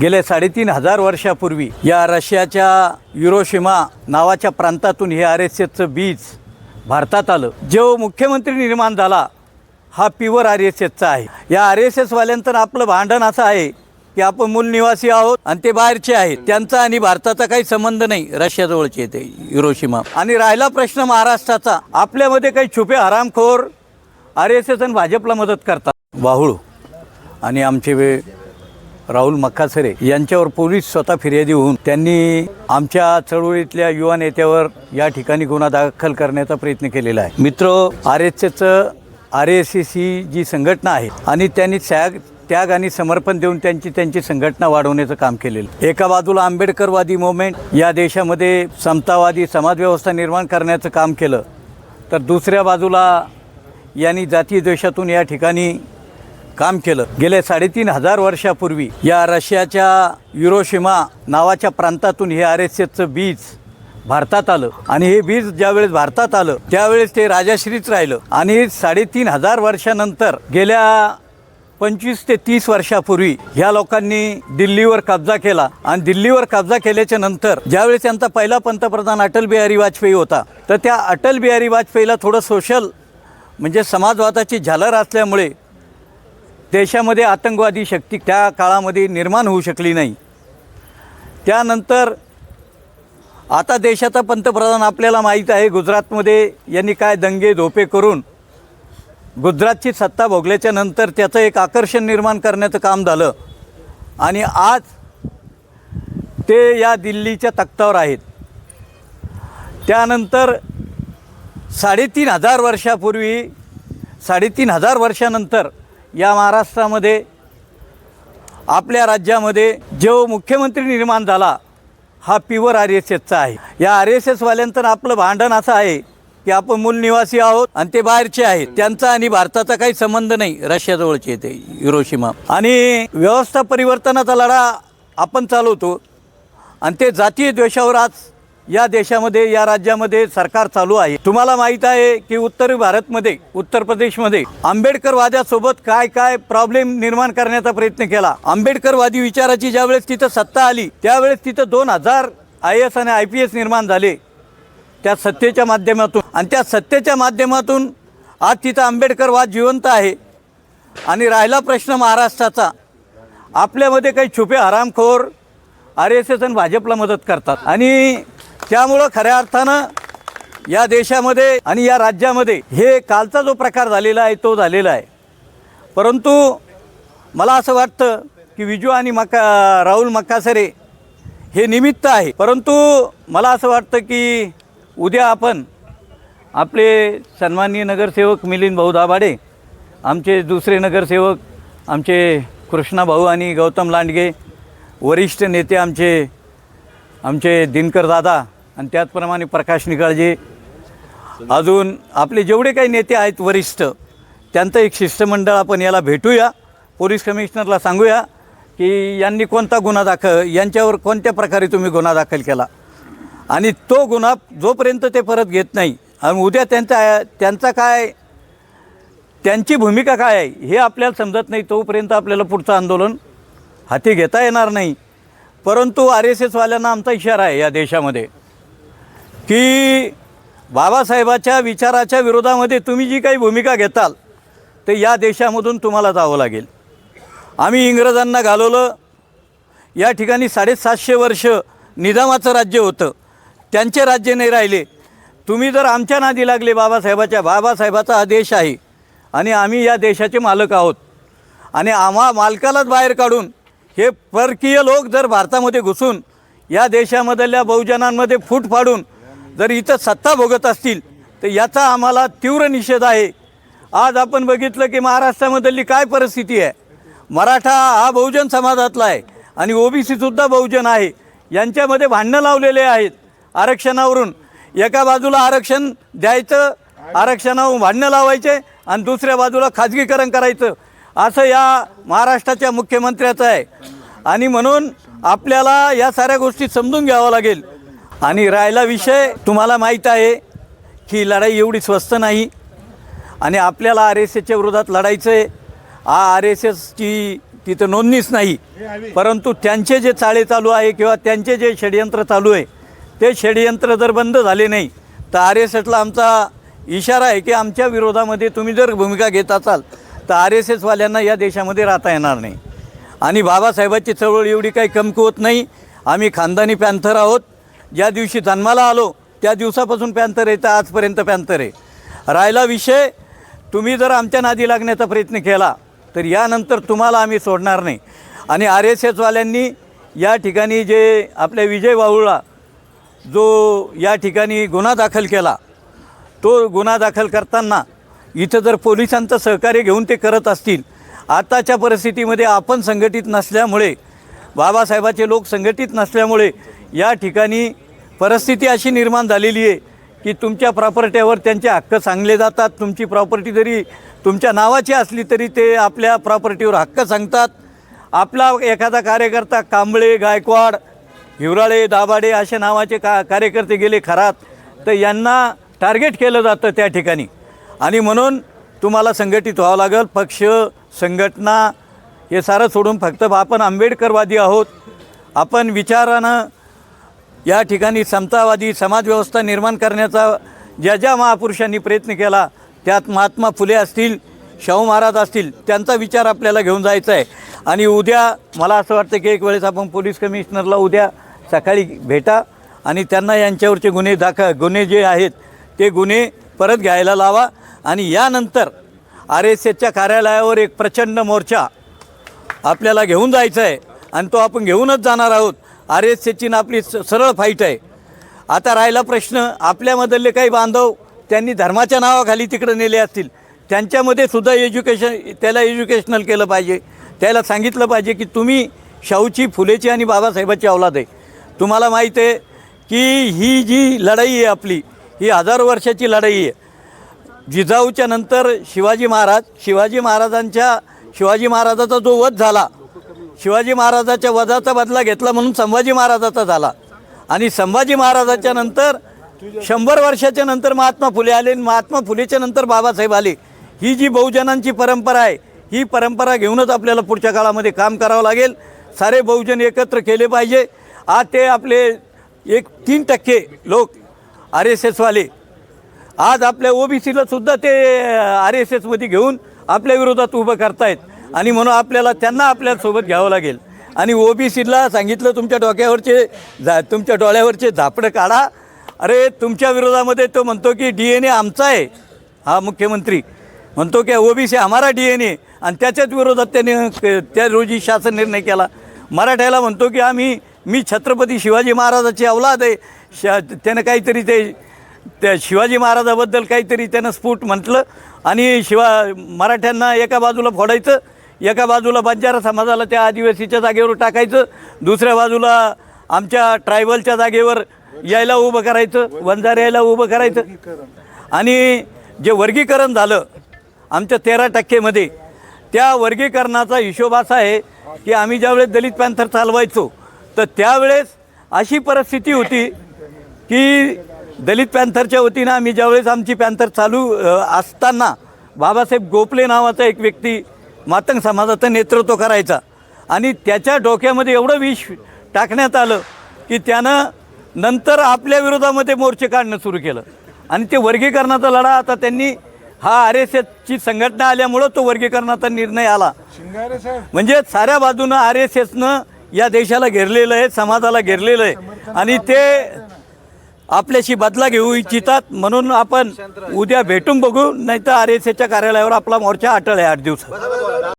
गेल्या साडेतीन हजार वर्षापूर्वी या रशियाच्या युरोशिमा नावाच्या प्रांतातून हे आर एस एसचं बीज भारतात आलं. जो मुख्यमंत्री निर्माण झाला हा प्युअर आर एस एसचा आहे. या आर एस एसवाल्यांचं आपलं भांडण असं आहे की आपण मूल निवासी आहोत आणि ते बाहेरचे आहेत. त्यांचा आणि भारताचा काही संबंध नाही रशियाजवळचे ते युरोशिमा. आणि राहिला प्रश्न महाराष्ट्राचा आपल्यामध्ये काही छुपे हरामखोर आर एस एस आणि भाजपला मदत करतात. वाहुळ. आणि आमचे वे राहुल मक्कासरे यांच्यावर पोलीस स्वतः फिर्यादी होऊन त्यांनी आमच्या चळवळीतल्या युवा नेत्यावर या ठिकाणी गुन्हा दाखल करण्याचा प्रयत्न केलेला आहे. मित्र आर एस एचं आर एस एस ही जी संघटना आहे आणि त्यांनी त्याग त्याग आणि समर्पण देऊन त्यांची त्यांची संघटना वाढवण्याचं काम केलेलं एका बाजूला आंबेडकरवादी मुवमेंट या देशामध्ये समतावादी समाजव्यवस्था निर्माण करण्याचं काम केलं तर दुसऱ्या बाजूला यांनी जातीय द्वेषातून या ठिकाणी काम केलं. गेल्या साडेतीन हजार वर्षापूर्वी या रशियाच्या युरोशिमा नावाच्या प्रांतातून हे आर एस एसचं बीज भारतात आलं. आणि हे बीज ज्यावेळेस भारतात आलं त्यावेळेस ते राजाश्रीच राहिलं. आणि साडेतीन हजार वर्षानंतर गेल्या पंचवीस ते तीस वर्षापूर्वी ह्या लोकांनी दिल्लीवर कब्जा केला. आणि दिल्लीवर कब्जा केल्याच्यानंतर ज्यावेळेस त्यांचा पहिला पंतप्रधान अटल बिहारी वाजपेयी होता तर त्या अटल बिहारी वाजपेयीला थोडं सोशल म्हणजे समाजवादाची झालर असल्यामुळे देशामध्ये आतंकवादी शक्ती त्या काळामध्ये निर्माण होऊ शकली नाही. त्यानंतर आता देशाचा पंतप्रधान आपल्याला माहीत आहे गुजरातमध्ये यांनी काय दंगे धोपे करून गुजरातची सत्ता भोगल्याच्या नंतर त्याचं एक आकर्षण निर्माण करण्याचं काम झालं. आणि आज ते या दिल्लीच्या तख्तावर आहेत. त्यानंतर साडेतीन हजार वर्षापूर्वी साडेतीन हजार वर्षानंतर या महाराष्ट्रामध्ये आपल्या राज्यामध्ये जो मुख्यमंत्री निर्माण झाला हा प्युअर आर एस एसचा आहे. या आर एस एसवाल्यांचं आपलं भांडण असं आहे की आपण मूल निवासी आहोत आणि ते बाहेरचे आहेत. त्यांचा आणि भारताचा काही संबंध नाही रशियाजवळचे ते युरोशिमा आणि व्यवस्था परिवर्तनाचा लढा आपण चालवतो आणि ते जातीय द्वेषावर आज या देशामध्ये या राज्यामध्ये सरकार चालू आहे. तुम्हाला माहीत आहे की उत्तर भारतमध्ये उत्तर प्रदेशमध्ये आंबेडकरवाद्यासोबत काय काय प्रॉब्लेम निर्माण करण्याचा प्रयत्न केला? आंबेडकरवादी विचाराची ज्यावेळेस तिथं सत्ता आली त्यावेळेस तिथं दोन हजार आय एस आणि आय पी एस निर्माण झाले. त्या सत्तेच्या माध्यमातून. आणि त्या सत्तेच्या माध्यमातून आज तिथं आंबेडकरवाद जिवंत आहे. आणि राहिला प्रश्न महाराष्ट्राचा. आपल्यामध्ये काही छुपे हरामखोर आर एस एस आणि भाजपला मदत करतात. आणि त्यामुळं खऱ्या अर्थानं या देशामध्ये आणि या राज्यामध्ये हे कालचा जो प्रकार झालेला आहे तो झालेला आहे. परंतु मला असं वाटतं की विजू आणि मका राहुल मक्कासरे हे निमित्त आहे. परंतु मला असं वाटतं की उद्या आपण आपले सन्माननीय नगरसेवक मिलिंद भाऊ दाभाडे आमचे दुसरे नगरसेवक आमचे कृष्णा भाऊ आणि गौतम लांडगे वरिष्ठ नेते आमचे आमचे दिनकर दादा आणि त्याचप्रमाणे प्रकाश निकाळजे. अजून आपले जेवढे काही नेते आहेत वरिष्ठ त्यांचं एक शिष्टमंडळ आपण याला भेटूया. पोलीस कमिशनरला सांगूया की यांनी कोणता गुन्हा दाखल यांच्यावर कोणत्या प्रकारे तुम्ही गुन्हा दाखल केला. आणि तो गुन्हा जोपर्यंत ते परत घेत नाही आणि उद्या त्यांचा त्यांचा काय त्यांची भूमिका काय आहे हे आपल्याला समजत नाही तोपर्यंत आपल्याला पुढचं आंदोलन हाती घेता येणार नाही. परंतु आर एस एसवाल्यांना आमचा इशारा आहे या देशामध्ये. की बाबासाहेबाच्या विचाराच्या विरोधामध्ये तुम्ही जी काही भूमिका घेताल ते या देशामधून तुम्हाला जावं लागेल. आम्ही इंग्रजांना घालवलं. या ठिकाणी साडेसातशे वर्ष निजामाचं राज्य होतं. त्यांचे राज्य नाही राहिले. तुम्ही जर आमच्या नादी लागले बाबासाहेबाच्या बाबासाहेबाचा हा देश आहे. आणि आम्ही या देशाचे मालक आहोत. आणि आम्हा मालकालाच बाहेर काढून हे परकीय लोक जर भारतामध्ये घुसून या देशामधल्या बहुजनांमध्ये फूट पाडून जर इथं सत्ता भोगत असतील तर याचा आम्हाला तीव्र निषेध आहे. आज आपण बघितलं की महाराष्ट्रामधली काय परिस्थिती आहे? मराठा हा बहुजन समाजातला आहे आणि ओबीसीसुद्धा बहुजन आहे. यांच्यामध्ये भांडणं लावलेले आहेत आरक्षणावरून. एका बाजूला आरक्षण द्यायचं आरक्षणावर भांडणं लावायचे आणि दुसऱ्या बाजूला खाजगीकरण करायचं. असं या महाराष्ट्राच्या मुख्यमंत्र्याचं आहे. आणि म्हणून आपल्याला या साऱ्या गोष्टी समजून घ्यावं लागेल. आणि राहिला विषय तुम्हाला माहीत आहे की लढाई एवढी स्वस्त नाही आणि आपल्याला आर एस एसच्या विरोधात लढायचं आहे हा आर एस एसची तिथं नोंदणीच नाही. परंतु त्यांचे जे चाळे चालू आहे किंवा त्यांचे जे षडयंत्र चालू आहे ते षडयंत्र जर बंद झाले नाही तर आर एस एसला आमचा इशारा आहे की आमच्या विरोधामध्ये तुम्ही जर भूमिका घेत असाल तर आर एस एसवाल्यांना या देशामध्ये राहता येणार नाही. आणि बाबासाहेबांची चळवळ एवढी काही कमकुवत नाही. आम्ही खानदानी पॅन्थर आहोत. ज्या दिवशी जन्माला आलो त्या दिवसापासून पॅन्थर आहे तर आजपर्यंत पॅन्थर आहे. राहिला विषय तुम्ही जर आमच्या नादी लागण्याचा प्रयत्न केला तर यानंतर तुम्हाला आम्ही सोडणार नाही. आणि आर एस एसवाल्यांनी या ठिकाणी जे आपल्या विजय वाहुळा जो या ठिकाणी गुन्हा दाखल केला तो गुन्हा दाखल करताना इथं जर पोलिसांचं सहकार्य घेऊन ते करत असतील आताच्या परिस्थितीमध्ये आपण संघटित नसल्यामुळे बाबासाहेबाचे लोक संघटित नसल्यामुळे या ठिकाणी परिस्थिती अशी निर्माण झालेली आहे की तुमच्या प्रॉपर्ट्यावर त्यांचे हक्क सांगले जातात. तुमची प्रॉपर्टी जरी तुमच्या नावाची असली तरी ते आपल्या प्रॉपर्टीवर हक्क सांगतात. आपला एखादा कार्यकर्ता कांबळे गायकवाड हिवराळे दाभाडे असे नावाचे का कार्यकर्ते गेले खरात तर यांना टार्गेट केलं जातं त्या ठिकाणी. आणि म्हणून तुम्हाला संघटित व्हावं लागेल. पक्ष संघटना हे सारं सोडून फक्त आपण आंबेडकरवादी आहोत. आपण विचारानं या ठिकाणी समतावादी समाजव्यवस्था निर्माण करण्याचा ज्या ज्या महापुरुषांनी प्रयत्न केला त्यात महात्मा फुले असतील शाहू महाराज असतील त्यांचा विचार आपल्याला घेऊन जायचा आहे. आणि उद्या मला असं वाटतं की एक वेळेस आपण पोलीस कमिशनरला उद्या सकाळी भेटा आणि त्यांना यांच्यावरचे गुन्हे दाखल गुन्हे जे आहेत ते गुन्हे परत घ्यायला लावा. आणि यानंतर आर एस एसच्या कार्यालयावर एक प्रचंड मोर्चा आपल्याला घेऊन जायचं आहे आणि तो आपण घेऊनच जाणार आहोत. आर एस एसची आपली स- सरळ फाईट आहे. आता राहिला प्रश्न आपल्यामधले काही बांधव त्यांनी धर्माच्या नावाखाली तिकडं नेले असतील. त्यांच्यामध्ये सुद्धा एज्युकेशन त्याला एज्युकेशनल केलं पाहिजे. त्याला सांगितलं पाहिजे की तुम्ही शाहूची फुलेची आणि बाबासाहेबाची अवलाद आहे. तुम्हाला माहीत आहे की ही जी लढाई आहे आपली ही हजारो वर्षाची लढाई आहे. जिजाऊच्या नंतर शिवाजी महाराज शिवाजी महाराजांच्या शिवाजी महाराजाचा जो वध झाला शिवाजी महाराजाच्या वधाचा बदला घेतला म्हणून संभाजी महाराजाचा झाला. आणि संभाजी महाराजाच्या नंतर शंभर वर्षाच्या नंतर महात्मा फुले आले आणि महात्मा फुलेच्या नंतर बाबासाहेब आले. ही जी बहुजनांची परंपरा आहे ही परंपरा घेऊनच आपल्याला पुढच्या काळामध्ये काम करावं लागेल. सारे बहुजन एकत्र केले पाहिजे. आज ते आपले एक तीन टक्के लोक आर एस एसवाले आज आपल्या ओबीसीला सुद्धा ते आर एस एसमध्ये घेऊन आपल्या विरोधात उभं करतायत. आणि म्हणून आपल्याला त्यांना आपल्यासोबत घ्यावं लागेल. आणि ओबीसीला सांगितलं तुमच्या डोक्यावरचे झा तुमच्या डोळ्यावरचे झापडं काढा. अरे तुमच्या विरोधामध्ये तो म्हणतो की डी एन ए आमचा आहे. हा मुख्यमंत्री म्हणतो की ओबीसी हमारा डी एन ए आणि त्याच्याच विरोधात त्याने त्या रोजी शासन निर्णय केला. मराठ्याला म्हणतो की आम्ही मी छत्रपती शिवाजी महाराजाची अवलाद आहे. श त्यानं काहीतरी ते त्या शिवाजी महाराजाबद्दल काहीतरी त्यानं स्फुट म्हटलं आणि शिवा मराठ्यांना एका बाजूला फोडायचं एका बाजूला बंजारा समाजाला त्या आदिवासीच्या जागेवर टाकायचं दुसऱ्या बाजूला आमच्या ट्रायबलच्या जागेवर यायला उभं करायचं वंजार यायला उभं करायचं. आणि जे वर्गीकरण झालं आमच्या तेरा टक्केमध्ये त्या वर्गीकरणाचा हिशोब असा आहे की आम्ही ज्यावेळेस दलित पॅन्थर चालवायचो तर त्यावेळेस अशी परिस्थिती होती की दलित पॅन्थरच्या वतीनं आम्ही ज्यावेळेस आमची पॅन्थर चालू असताना बाबासाहेब गोपले नावाचा एक व्यक्ती मातंग समाजाचं नेतृत्व करायचा. आणि त्याच्या डोक्यामध्ये एवढं विष टाकण्यात आलं की त्यानं नंतर आपल्या विरोधामध्ये मोर्चे काढणं सुरू केलं. आणि ते वर्गीकरणाचा लढा आता त्यांनी हा आर एस एसची संघटना आल्यामुळं तो वर्गीकरणाचा निर्णय आला. म्हणजे साऱ्या बाजूनं आर एस एसनं या देशाला घेरलेलं आहे समाजाला घेरलेलं आहे. आणि ते आपल्याशी बदला घेऊ इच्छितात. म्हणून आपण उद्या भेटून बघू नाही तर आर एस एच्या कार्यालयावर आपला मोर्चा अटळ आहे आठ दिवसात.